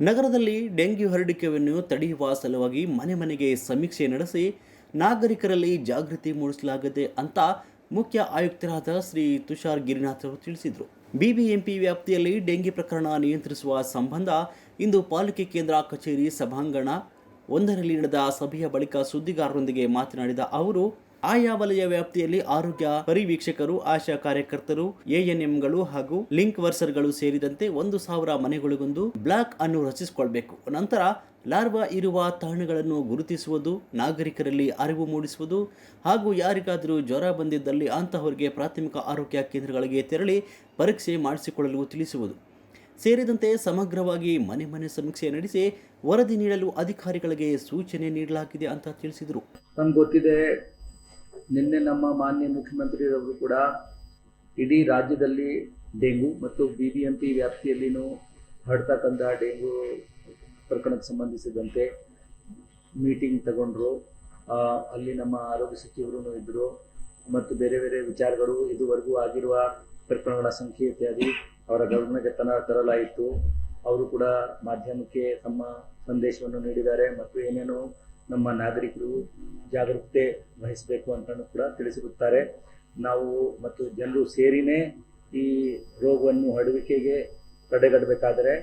ನಗರದಲ್ಲಿ ಡೆಂಗ್ಯೂ ಹರಡಿಕೆಯನ್ನು ತಡೆಯುವ ಸಲುವಾಗಿ ಮನೆ ಮನೆಗೆ ಸಮೀಕ್ಷೆ ನಡೆಸಿ ನಾಗರಿಕರಲ್ಲಿ ಜಾಗೃತಿ ಮೂಡಿಸಲಾಗಿದೆ ಅಂತ ಮುಖ್ಯ ಆಯುಕ್ತರಾದ ಶ್ರೀ ತುಷಾರ್ ಗಿರಿನಾಥ್ ಅವರು ತಿಳಿಸಿದರು. ಬಿಬಿಎಂಪಿ ವ್ಯಾಪ್ತಿಯಲ್ಲಿ ಡೆಂಗಿ ಪ್ರಕರಣ ನಿಯಂತ್ರಿಸುವ ಸಂಬಂಧ ಇಂದು ಪಾಲಿಕೆ ಕೇಂದ್ರ ಕಚೇರಿ ಸಭಾಂಗಣ. ಒಂದರಲ್ಲಿ ನಡೆದ ಸಭೆಯ ಬಳಿಕ ಸುದ್ದಿಗಾರರೊಂದಿಗೆ ಮಾತನಾಡಿದ ಅವರು ಆಯಾ ವಲಯ ವ್ಯಾಪ್ತಿಯಲ್ಲಿ ಆರೋಗ್ಯ ಪರಿವೀಕ್ಷಕರು, ಆಶಾ ಕಾರ್ಯಕರ್ತರು ಎಎನ್ಎಂಗಳು ಹಾಗೂ ಲಿಂಕ್ ವರ್ಸರ್ಗಳು ಸೇರಿದಂತೆ ಒಂದು ಸಾವಿರ ಮನೆಗಳಿಗೊಂದು ಬ್ಲಾಕ್ ಅನ್ನು ರಚಿಸಿಕೊಳ್ಬೇಕು. ನಂತರ ಲಾರ್ವಾ ಇರುವ ತಾಣಗಳನ್ನು ಗುರುತಿಸುವುದು, ನಾಗರಿಕರಲ್ಲಿ ಅರಿವು ಮೂಡಿಸುವುದು ಹಾಗೂ ಯಾರಿಗಾದರೂ ಜ್ವರ ಬಂದಿದ್ದಲ್ಲಿ ಅಂತಹವರಿಗೆ ಪ್ರಾಥಮಿಕ ಆರೋಗ್ಯ ಕೇಂದ್ರಗಳಿಗೆ ತೆರಳಿ ಪರೀಕ್ಷೆ ಮಾಡಿಸಿಕೊಳ್ಳಲು ತಿಳಿಸುವುದು. ಸೇರಿದಂತೆ ಸಮಗ್ರವಾಗಿ ಮನೆ ಮನೆ ಸಮೀಕ್ಷೆ ನಡೆಸಿ ವರದಿ ನೀಡಲು ಅಧಿಕಾರಿಗಳಿಗೆ ಸೂಚನೆ ನೀಡಲಾಗಿದೆ ಅಂತ ತಿಳಿಸಿದರು. ನಮ್ಗೆ ಗೊತ್ತಿದೆ ನಿನ್ನೆ ನಮ್ಮ ಮಾನ್ಯ ಮುಖ್ಯಮಂತ್ರಿಯವರು ಕೂಡ ಇಡೀ ರಾಜ್ಯದಲ್ಲಿ ಡೆಂಗು ಮತ್ತು ಬಿ ಬಿ ಎಂ ಪಿ ವ್ಯಾಪ್ತಿಯಲ್ಲಿನೂ ಹರಡ್ತಕ್ಕಂಥ ಡೆಂಗು ಪ್ರಕರಣಕ್ಕೆ ಸಂಬಂಧಿಸಿದಂತೆ ಮೀಟಿಂಗ್ ತಗೊಂಡ್ರು. ಅಲ್ಲಿ ನಮ್ಮ ಆರೋಗ್ಯ ಸಚಿವರು ಇದ್ದರು ಮತ್ತು ಬೇರೆ ಬೇರೆ ವಿಚಾರಗಳು ಇದುವರೆಗೂ ಆಗಿರುವ ಪ್ರಕರಣಗಳ ಸಂಖ್ಯೆ ಇತ್ಯಾದಿ ಅವರ ಗಮನಕ್ಕೆ ತನ ತರಲಾಯಿತು. ಅವರು ಕೂಡ ಮಾಧ್ಯಮಕ್ಕೆ ತಮ್ಮ ಸಂದೇಶವನ್ನು ನೀಡಿದ್ದಾರೆ. ಮತ್ತು ಏನೇನು ನಮ್ಮ ನಾಗರಿಕರು ಜಾಗರೂಕತೆ ವಹಿಸಬೇಕು ಅಂತಲೂ ಕೂಡ ತಿಳಿಸಿರುತ್ತಾರೆ ನಾವು ಮತ್ತು ಜನರು ಸೇರಿನೇ ಈ ರೋಗವನ್ನು ಹರಡುವಿಕೆಗೆ ತಡೆಗಟ್ಟಬೇಕಾದರೆ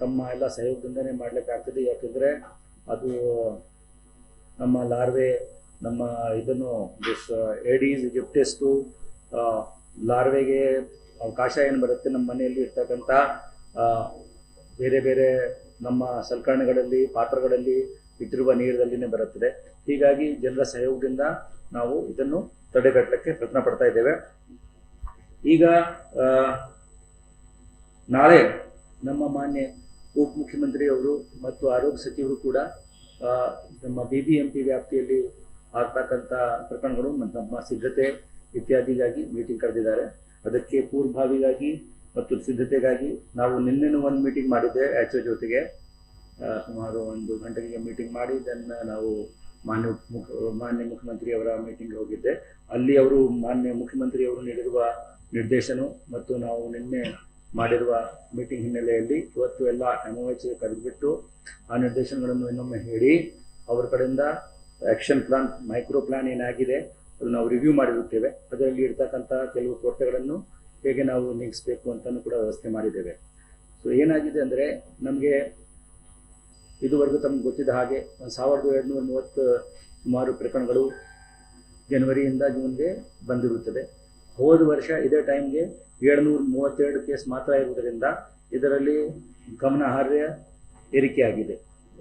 ತಮ್ಮ ಎಲ್ಲ ಸಹಯೋಗದಿಂದನೇ ಮಾಡಲಿಕ್ಕಾಗ್ತದೆ. ಯಾಕೆಂದರೆ ಅದು ನಮ್ಮ ಲಾರ್ವೆ, ನಮ್ಮ ಇದನ್ನು ಏಡೀಸ್ ಇಜಿಪ್ಟೆಸ್ಟು ಲಾರ್ವೆಗೆ ಅವಕಾಶ ಏನು ಬರುತ್ತೆ? ನಮ್ಮ ಮನೆಯಲ್ಲಿ ಇರ್ತಕ್ಕಂಥ ಬೇರೆ ಬೇರೆ ನಮ್ಮ ಸಲಕರಣೆಗಳಲ್ಲಿ, ಪಾತ್ರಗಳಲ್ಲಿ ಇಟ್ಟಿರುವ ನೀರಿನಲ್ಲಿನೇ ಬರುತ್ತದೆ. ಹೀಗಾಗಿ ಜನರ ಸಹಯೋಗದಿಂದ ನಾವು ಇದನ್ನು ತಡೆಗಟ್ಟಲಿಕ್ಕೆ ಪ್ರಯತ್ನ ಪಡ್ತಾ ಇದ್ದೇವೆ. ಈಗ ನಾಳೆ ನಮ್ಮ ಮಾನ್ಯ ಉಪಮುಖ್ಯಮಂತ್ರಿಯವರು ಮತ್ತು ಆರೋಗ್ಯ ಸಚಿವರು ಕೂಡ ನಮ್ಮ ಬಿ ಬಿ ಎಂ ವ್ಯಾಪ್ತಿಯಲ್ಲಿ ಆಗ್ತಕ್ಕಂಥ ಪ್ರಕರಣಗಳು ಮತ್ತು ನಮ್ಮ ಸಿದ್ಧತೆ ಇತ್ಯಾದಿಗಾಗಿ ಮೀಟಿಂಗ್ ಕರೆದಿದ್ದಾರೆ. ಅದಕ್ಕೆ ಪೂರ್ವಭಾವಿಗಾಗಿ ಮತ್ತು ಸಿದ್ಧತೆಗಾಗಿ ನಾವು ನಿನ್ನೆನೂ ಒಂದು ಮೀಟಿಂಗ್ ಮಾಡಿದ್ದೆ ಎಚ್ ಜೊತೆಗೆ. ಸುಮಾರು ಒಂದು ಗಂಟೆಗೆ ಮೀಟಿಂಗ್ ಮಾಡಿ ಇದನ್ನು ನಾವು ಮಾನ್ಯ ಮುಖ, ಮಾನ್ಯ ಮುಖ್ಯಮಂತ್ರಿಯವರ ಮೀಟಿಂಗ್ ಹೋಗಿದ್ದೆ. ಅಲ್ಲಿ ಅವರು ಮಾನ್ಯ ಮುಖ್ಯಮಂತ್ರಿಯವರು ನೀಡಿರುವ ನಿರ್ದೇಶನ ಮತ್ತು ನಾವು ನಿನ್ನೆ ಮಾಡಿರುವ ಮೀಟಿಂಗ್ ಹಿನ್ನೆಲೆಯಲ್ಲಿ ಇವತ್ತು ಎಲ್ಲ ಎಂ ಎಚ್ ಕರೆದುಬಿಟ್ಟು ಆ ನಿರ್ದೇಶನಗಳನ್ನು ಇನ್ನೊಮ್ಮೆ ಹೇಳಿ, ಅವರ ಕಡೆಯಿಂದ ಆಕ್ಷನ್ ಪ್ಲಾನ್ ಮೈಕ್ರೋ ಪ್ಲಾನ್ ಏನಾಗಿದೆ ಅದನ್ನು ನಾವು ರಿವ್ಯೂ ಮಾಡಿರುತ್ತೇವೆ. ಅದರಲ್ಲಿ ಇರ್ತಕ್ಕಂಥ ಕೆಲವು ಕೊರತೆಗಳನ್ನು ಹೇಗೆ ನಾವು ನೀಗಿಸಬೇಕು ಅಂತಲೂ ಕೂಡ ವ್ಯವಸ್ಥೆ ಮಾಡಿದ್ದೇವೆ. ಸೊ ಏನಾಗಿದೆ ಅಂದರೆ, ನಮಗೆ ಇದುವರೆಗೂ ತಮ್ಗೆ ಗೊತ್ತಿದ್ದ ಹಾಗೆ ಒಂದು ಸಾವಿರದ ಎರಡುನೂರ ಮೂವತ್ತು ಸುಮಾರು ಪ್ರಕರಣಗಳು ಜನವರಿಯಿಂದ ಜೂನ್ಗೆ ಬಂದಿರುತ್ತದೆ. ಹೋದ ವರ್ಷ ಇದೇ ಟೈಮ್ಗೆ ಏಳ್ನೂರ ಮೂವತ್ತೆರಡು ಕೇಸ್ ಮಾತ್ರ ಇರುವುದರಿಂದ ಇದರಲ್ಲಿ ಗಮನಾರ್ಹ ಏರಿಕೆಯಾಗಿದೆ.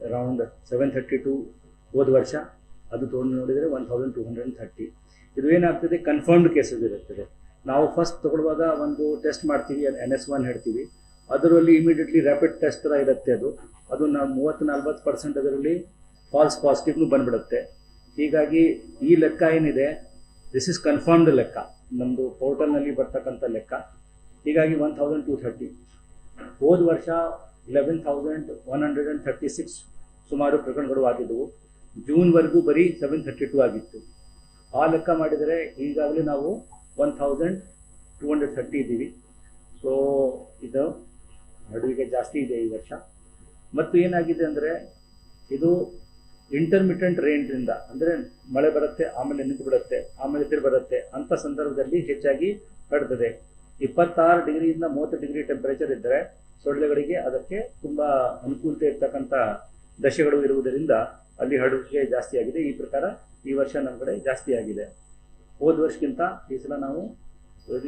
ಅರೌಂಡ್ ಸೆವೆನ್ ಥರ್ಟಿ ಟು ಹೋದ ವರ್ಷ ಅದು ತೊಗೊಂಡು ನೋಡಿದರೆ one thousand two hundred thirty. ಇದು ಏನಾಗ್ತದೆ? ಕನ್ಫರ್ಮ್ಡ್ ಕೇಸಸ್ ಇರುತ್ತದೆ. ನಾವು ಫಸ್ಟ್ ತಗೊಳ್ಳುವಾಗ ಒಂದು ಟೆಸ್ಟ್ ಮಾಡ್ತೀವಿ ಎನ್ ಎಸ್ ಒನ್ ಹೇಳ್ತೀವಿ. ಅದರಲ್ಲಿ ಇಮಿಡಿಯೇಟ್ಲಿ ರ್ಯಾಪಿಡ್ ಟೆಸ್ಟ್ ಥರ ಇರುತ್ತೆ ಅದು. ಅದು ನಾವು ಮೂವತ್ತು, ನಲ್ವತ್ತು ಪರ್ಸೆಂಟ್ ಅದರಲ್ಲಿ ಫಾಲ್ಸ್ ಪಾಸಿಟಿವ್ನು ಬಂದ್ಬಿಡುತ್ತೆ. ಹೀಗಾಗಿ ಈ ಲೆಕ್ಕ ಏನಿದೆ ದಿಸ್ ಇಸ್ ಕನ್ಫರ್ಮ್ಡ್ ಲೆಕ್ಕ. ನಮ್ಮದು ಪೋರ್ಟಲ್ನಲ್ಲಿ ಬರ್ತಕ್ಕಂಥ ಲೆಕ್ಕ. ಹೀಗಾಗಿ ಒನ್ ಥೌಸಂಡ್ ಟೂ ಥರ್ಟಿ ಹೋದ ವರ್ಷ eleven thousand one hundred and thirty six ಸುಮಾರು ಪ್ರಕರಣಗಳು ಆಗಿದ್ದವು ಜೂನ್ವರೆಗೂ ಬರೀ ಸೆವೆನ್ ಥರ್ಟಿ ಟೂ ಆಗಿತ್ತು. ಆ ಲೆಕ್ಕ ಮಾಡಿದರೆ ಈಗಾಗಲೇ ನಾವು one thousand two hundred thirty ಇದ್ದೀವಿ. ಸೊ ಇದು ಹರಡುವಿಕೆ ಜಾಸ್ತಿ ಇದೆ ಈ ವರ್ಷ. ಮತ್ತು ಏನಾಗಿದೆ ಅಂದರೆ, ಇದು ಇಂಟರ್ಮಿಟೆಂಟ್ ರೇಂಜ್ರಿಂದ ಅಂದರೆ ಮಳೆ ಬರುತ್ತೆ, ಆಮೇಲೆ ನಿಂತು ಬಿಡುತ್ತೆ, ಆಮೇಲೆ ತಿರು ಬರುತ್ತೆ ಅಂಥ ಸಂದರ್ಭದಲ್ಲಿ ಹೆಚ್ಚಾಗಿ ಹರಡ್ತದೆ ಇಪ್ಪತ್ತಾರು ಡಿಗ್ರಿಯಿಂದ ಮೂವತ್ತು ಡಿಗ್ರಿ ಟೆಂಪರೇಚರ್ ಇದ್ದರೆ ಸೊಳ್ಳೆಗಳಿಗೆ ಅದಕ್ಕೆ ತುಂಬ ಅನುಕೂಲತೆ ಇರ್ತಕ್ಕಂಥ ದಶೆಗಳು ಇರುವುದರಿಂದ ಅಲ್ಲಿ ಹರಡುವಿಕೆ ಜಾಸ್ತಿ ಆಗಿದೆ. ಈ ಪ್ರಕಾರ ಈ ವರ್ಷ ನಮ್ಮ ಕಡೆ ಜಾಸ್ತಿ ಆಗಿದೆ. ಹೋದ ವರ್ಷಕ್ಕಿಂತ ಈ ಸಲ ನಾವು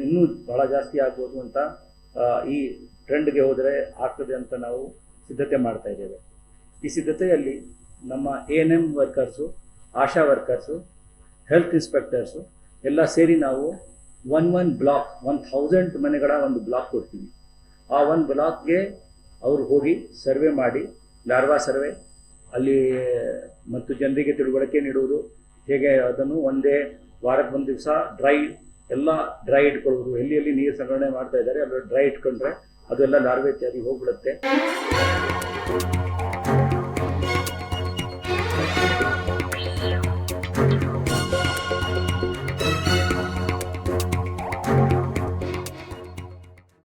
ಇನ್ನೂ ಬಹಳ ಜಾಸ್ತಿ ಆಗ್ಬೋದು ಅಂತ ಈ ಟ್ರೆಂಡ್ಗೆ ಹೋದರೆ ಆಗ್ತದೆ ಅಂತ ನಾವು ಸಿದ್ಧತೆ ಮಾಡ್ತಾ ಇದ್ದೇವೆ. ಈ ಸಿದ್ಧತೆಯಲ್ಲಿ ನಮ್ಮ A N M workers Asha workers health inspectors ಎಲ್ಲ ಸೇರಿ ನಾವು one one block one thousand ಮನೆಗಳ ಒಂದು ಬ್ಲಾಕ್ ಕೊಡ್ತೀವಿ. ಆ ಒಂದು ಬ್ಲಾಕ್ಗೆ ಅವರು ಹೋಗಿ ಸರ್ವೆ ಮಾಡಿ, ಲಾರ್ವಾ ಸರ್ವೆ, ಅಲ್ಲಿ ಮತ್ತು ಜನರಿಗೆ ತಿಳುವಳಿಕೆ ನೀಡುವುದು, ಹೇಗೆ ಅದನ್ನು ಒಂದೇ ವಾರಕ್ಕೆ ಒಂದು ದಿವಸ ಡ್ರೈ ಎಲ್ಲ ಡ್ರೈ ಇಟ್ಕೊಳ್ಳೋದು ಎಲ್ಲಿ ಎಲ್ಲಿ ನೀರು ಸಂಗ್ರಹಣೆ ಮಾಡ್ತಾ ಇದ್ದಾರೆ ಅಲ್ಲಿ ಡ್ರೈ ಇಟ್ಕೊಂಡ್ರೆ ಅದೆಲ್ಲ ಲಾರ್ವೆ ಇತ್ಯಾದಿ ಹೋಗ್ಬಿಡುತ್ತೆ.